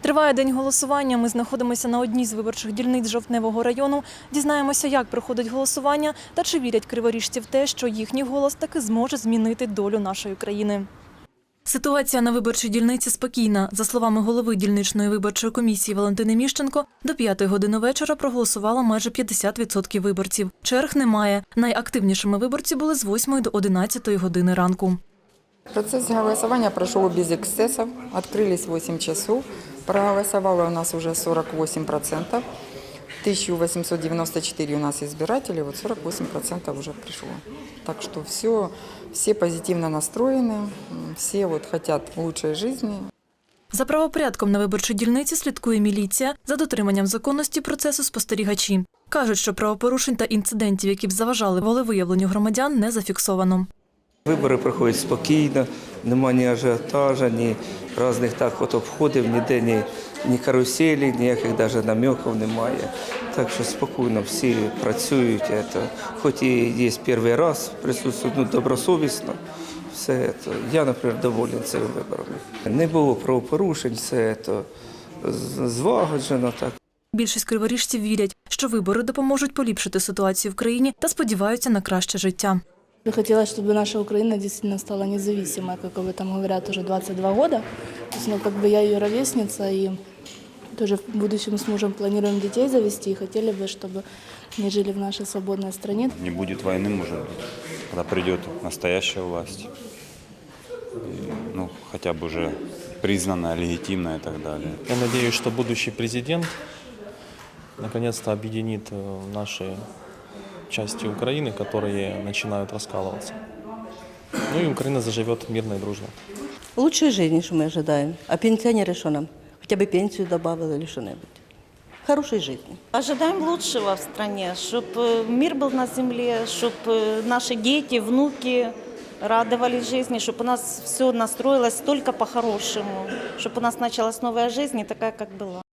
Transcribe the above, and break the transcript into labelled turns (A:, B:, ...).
A: Триває день голосування. Ми знаходимося на одній з виборчих дільниць Жовтневого району. Дізнаємося, як проходить голосування та чи вірять криворіжці в те, що їхній голос таки зможе змінити долю нашої країни. Ситуація на виборчій дільниці спокійна. За словами голови дільничної виборчої комісії Валентини Міщенко, до 5 години вечора проголосувало майже 50% виборців. Черг немає. Найактивнішими виборці були з 8 до 11 години ранку.
B: Процесс голосования прошел без эксцессов. Открылись 8 часов. Проголосовало у нас уже 48%. 1894 у нас избирателей, вот 48% уже пришло. Так что все, все позитивно настроены, м, все вот хотят лучшей жизни.
A: За правопорядком на виборчій дільниці слідкує міліція. За дотриманням законності процесу спостерігачі. Кажуть, що правопорушень та інцидентів, які б заважали волевиявленню громадян, не зафіксовано.
C: Вибори проходять спокійно, немає ні ажіотажа, ні різних так от обходів, ніде ні, ні каруселі, ніяких навіть намеків немає. Так що спокійно всі працюють. Это, хоч і є перший раз, присутствують ну, добросовісно. Все це. Я, наприклад, доволен цими виборами. Не було правопорушень, все це з- злагоджено так.
A: Більшість криворіжців вірять, що вибори допоможуть поліпшити ситуацію в країні та сподіваються на краще життя.
D: Я хотела, чтобы наша Украина действительно стала независимой, как об этом говорят уже 22 года. То есть, ну, как бы я ее ровесница, и тоже в будущем с мужем планируем детей завести, и хотели бы, чтобы они жили в нашей свободной стране.
E: Не будет войны, может быть, когда придет настоящая власть. И, ну, хотя бы уже признанная, легитимная и так далее.
F: Я надеюсь, что будущий президент наконец-то объединит э, наши части Украины, которые начинают раскалываться. Ну и Украина заживет мирно и дружно.
G: Лучшей жизни, что мы ожидаем. А пенсионеры что нам? Хотя бы пенсию добавили или что-нибудь. Хорошей жизни.
H: Ожидаем лучшего в стране, чтобы мир был на земле, чтобы наши дети, внуки радовались жизни, чтобы у нас все настроилось только по-хорошему, чтобы у нас началась новая жизнь, не такая, как была.